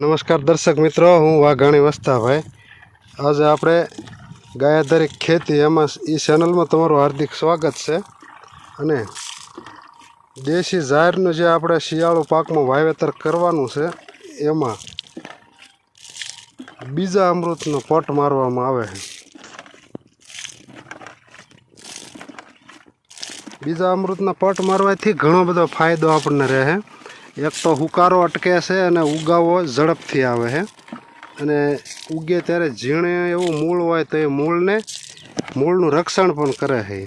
નમસ્કાર દર્શક મિત્રો, હું વાઘાણી વસ્તાભાઈ. આજે આપણે ગાયાધારી ખેતી એમાં એ ચેનલમાં તમારું હાર્દિક સ્વાગત છે. અને દેશી ઝાડનું જે આપણે શિયાળુ પાકમાં વાવેતર કરવાનું છે, એમાં બીજા અમૃતનો પટ મારવામાં આવે છે. બીજા અમૃતના પટ મારવાથી ઘણો બધો ફાયદો આપણને રહે એક તો હુકારો અટકે છે અને ઉગાવો ઝડપથી આવે છે. અને ઉગે ત્યારે ઝીણે એવું મૂળ હોય તો એ મૂળને, મૂળનું રક્ષણ પણ કરે છે.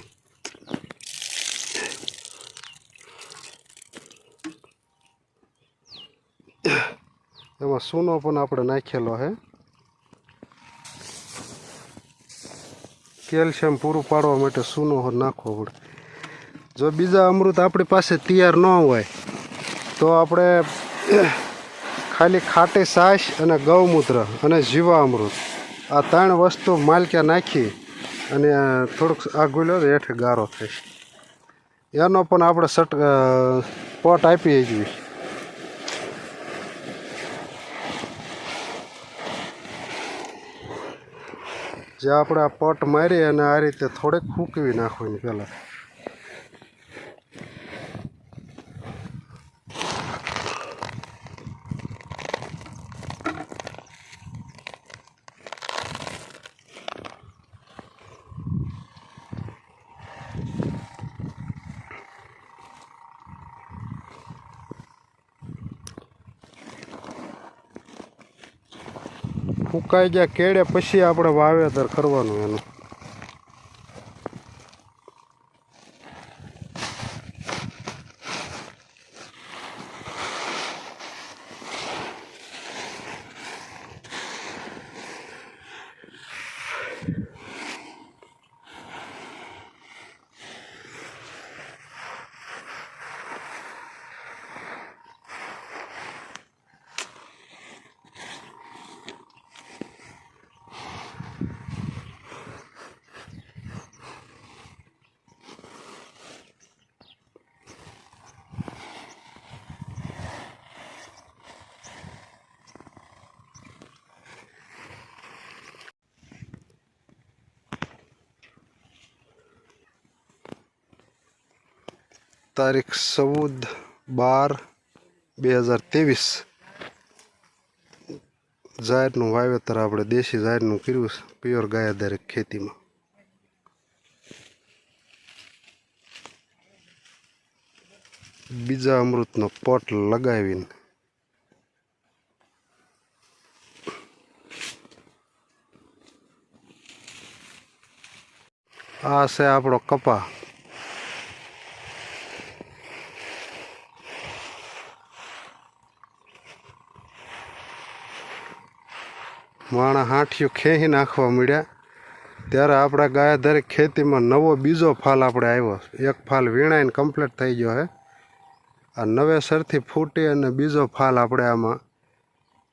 એમાં સૂનો પણ આપણે નાખેલો છે. કેલ્શિયમ પૂરું પાડવા માટે સૂનો નાખવો પડે. જો બીજા અમૃત આપણી પાસે તૈયાર ન હોય તો આપણે ખાલી ખાટી સાસ અને ગૌમૂત્ર અને જીવામૃત. આ ત્રણ વસ્તુ માલક્યા નાખી અને થોડુંક આગળ લો હેઠે ગારો થશે એનો પણ આપણે સટ પોટ આપી જોઈએ જે આપણે આ પટ મારી અને આ રીતે થોડેક ફૂંકવી નાખવાની પહેલાં. ફૂંકાઈ ગયા કેળે પછી આપણે વાવેતર કરવાનું એનું. તારીખ ચૌદ બાર બે હજાર ત્રેવીસ. જાહેરનું વાવેતર આપણે દેશી જાહેરનું કર્યું છે પ્યોર ગાયાધારી ખેતીમાં. બીજા અમૃતનો પોટ લગાવીને આ છે આપણો કપા. માણા હાંઠિયું ખેંચી નાખવા મળ્યા ત્યારે આપણા ગાયાધારી ખેતીમાં નવો બીજો ફાલ આપણે આવ્યો. એક ફાલ વીણાઈને કમ્પ્લીટ થઈ ગયો હે. આ નવેસરથી ફૂટી અને બીજો ફાલ આપણે આમાં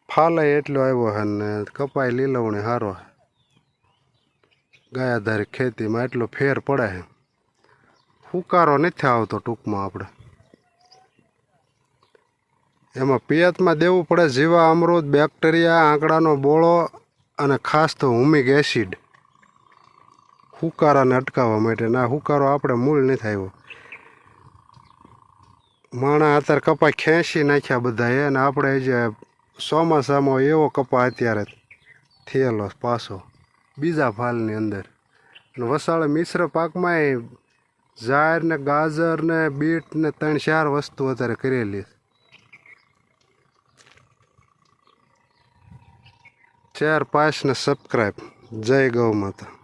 ફાલે એટલો આવ્યો હે ને કપાઈ લીલવણી સારો ગાયાધારી ખેતીમાં એટલો ફેર પડે હે. હુકારો નથી આવતો ટૂંકમાં આપણે. એમાં પિયતમાં દેવું પડે જીવા, અમૃત, બેક્ટેરિયા, આંકડાનો બોળો અને ખાસ તો હુમિક એસિડ. હુકારાને અટકાવવા માટે. ના, હુકારો આપણે મૂળ નથી આવ્યો. માણા અત્યારે કપા ખેંચી નાખ્યા બધાએ અને આપણે જે ચોમાસામાં એવો કપા અત્યારે થયેલો પાછો, બીજા ફાલની અંદર. અને વસાળે મિશ્ર પાકમાંય જાહેર ને ગાજર ને બીટ ને ત્રણ ચાર વસ્તુ અત્યારે કરેલી છે. ચાર પાંચ ને સબસ્ક્રાઈબ જય ગૌ માતા